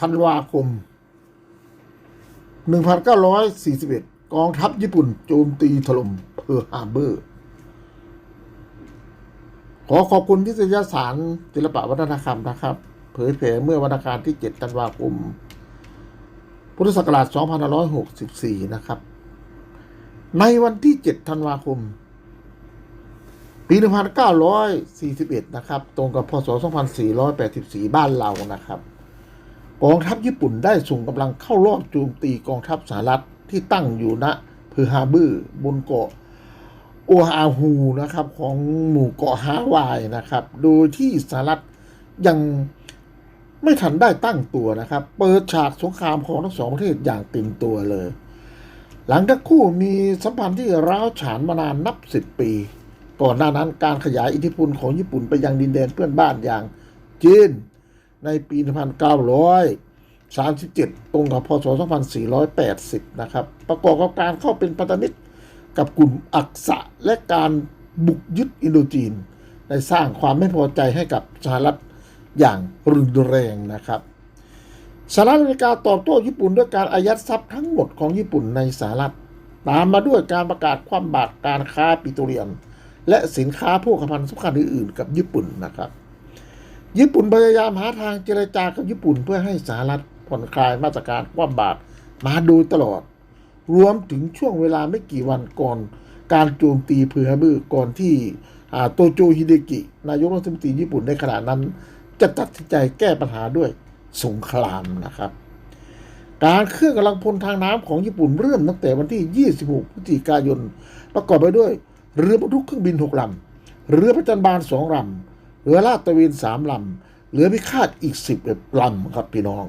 ธันวาคม 1941 กองทัพญี่ปุ่น โจมตีถล่มเพิร์ฮาร์เบอร์ ขอขอบคุณทิศยสารศิลปวัฒนธรรมนะครับ เผยแผ่เมื่อวันอังคารที่ 7 ธันวาคม พุทธศักราช 2564 นะครับ ในวันที่ 7 ธันวาคมปี 1941 นะครับ ตรงกับพศ 2484 บ้านเรานะครับ กองทัพญี่ปุ่นได้ส่งกำลังเข้ารอบโจมตีกองทัพสหรัฐที่ตั้งอยู่ณเพือร์ฮาเบอร์บนเกาะโอฮาฮูนะครับของหมู่เกาะฮาวายนะครับ โดยที่สหรัฐยังไม่ทันได้ตั้งตัวนะครับ เปิดฉากสงครามของทั้งสองประเทศอย่างเต็มตัวเลย หลังทั้งคู่มีสัมพันธ์ที่ร้าวฉานมานานนับสิบปี ก่อนหน้านั้นการขยายอิทธิพลของญี่ปุ่นไปยังดินแดนเพื่อนบ้านอย่างจีน ในปี 1937 ตรงกับพศ 2480 นะครับ ประกอบกับการเข้าเป็นพันธมิตรกับกลุ่มอักษะและการบุกยึดอินโดจีน ได้สร้างความไม่พอใจให้กับสหรัฐอย่างรุนแรงนะครับสหรัฐอเมริกาตอบโต้ญี่ปุ่นด้วยการอายัดทรัพย์ทั้งหมดของญี่ปุ่นในสหรัฐ ตามมาด้วยการประกาศความบาตรการค้าปิโตรเลียม และสินค้าโภคภัณฑ์สำคัญอื่นๆ กับญี่ปุ่นนะครับ ญี่ปุ่นพยายามหาทางเจรจากับญี่ปุ่นเพื่อให้สหรัฐผ่อนคลายมาตรการคว่ำบาตรมาโดยตลอด รวมถึงช่วงเวลาไม่กี่วันก่อน การโจมตีเพือฮาร์เบอก่อนที่โตโจฮิเดกิ นายกรัฐมนตรีญี่ปุ่นในขณะนั้น จะตัดสินใจแก้ปัญหาด้วยสงครามนะครับ การเคลื่อนกำลังพลทางน้ำของญี่ปุ่นเริ่มตั้งแต่วันที่ 26 พฤศจิกายน ประกอบไปด้วย เรือบรรทุกเครื่องบิน 6 ลำ เรือประจันบาล2ลำ เรือลาดตะเวน3ลำเรือพิฆาตอีก10ลำครับพี่น้อง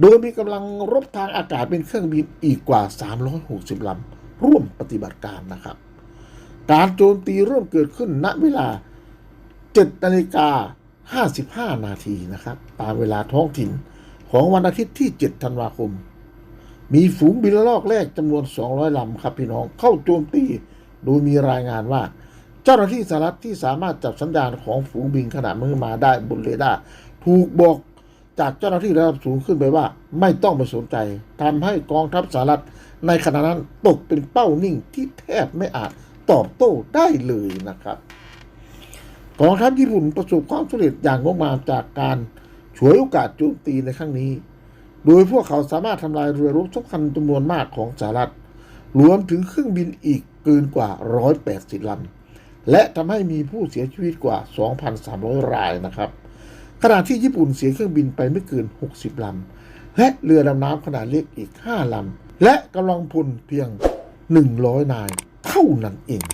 โดยมีกำลังรบทางอากาศเป็นเครื่องบินอีกกว่า 360ลำร่วมปฏิบัติการนะครับ การโจมตีเริ่มเกิดขึ้นณเวลา7นาฬิกา55 นาทีนะครับ ตามเวลาท้องถิ่นของวันอาทิตย์ที่ 7 ธันวาคม มีฝูงบินละลอกแรกจำนวน 200 ลำครับพี่น้องเข้าโจมตี โดยมีรายงานว่า เจ้าหน้าที่สหรัฐที่สามารถจับสัญญาณของฝูงบินขณะมือมาได้บนเรดาร์ถูกบอกจากเจ้าหน้าที่ระดับสูงขึ้นไปว่า ไม่ต้องไปสนใจทำให้กองทัพสหรัฐในขณะนั้นตกเป็นเป้านิ่งที่แทบไม่อาจตอบโต้ได้เลยนะครับ กองทัพญี่ปุ่นประสบความสำเร็จอย่างงดงามจากการฉวยโอกาสโจมตีในครั้งนี้ โดยพวกเขาสามารถทำลายเรือรบสำคัญจำนวนมากของสหรัฐรวมถึงเครื่องบินอีกเกินกว่า 180ลำ และทำให้มีผู้เสียชีวิตกว่า 2,300 รายนะครับ ขณะที่ญี่ปุ่นเสียเครื่องบินไปไม่เกิน 60 ลำ และเรือดำน้ำขนาดเล็กอีก 5 ลำ และกำลังพลเพียง 100 นายเท่านั้นเอง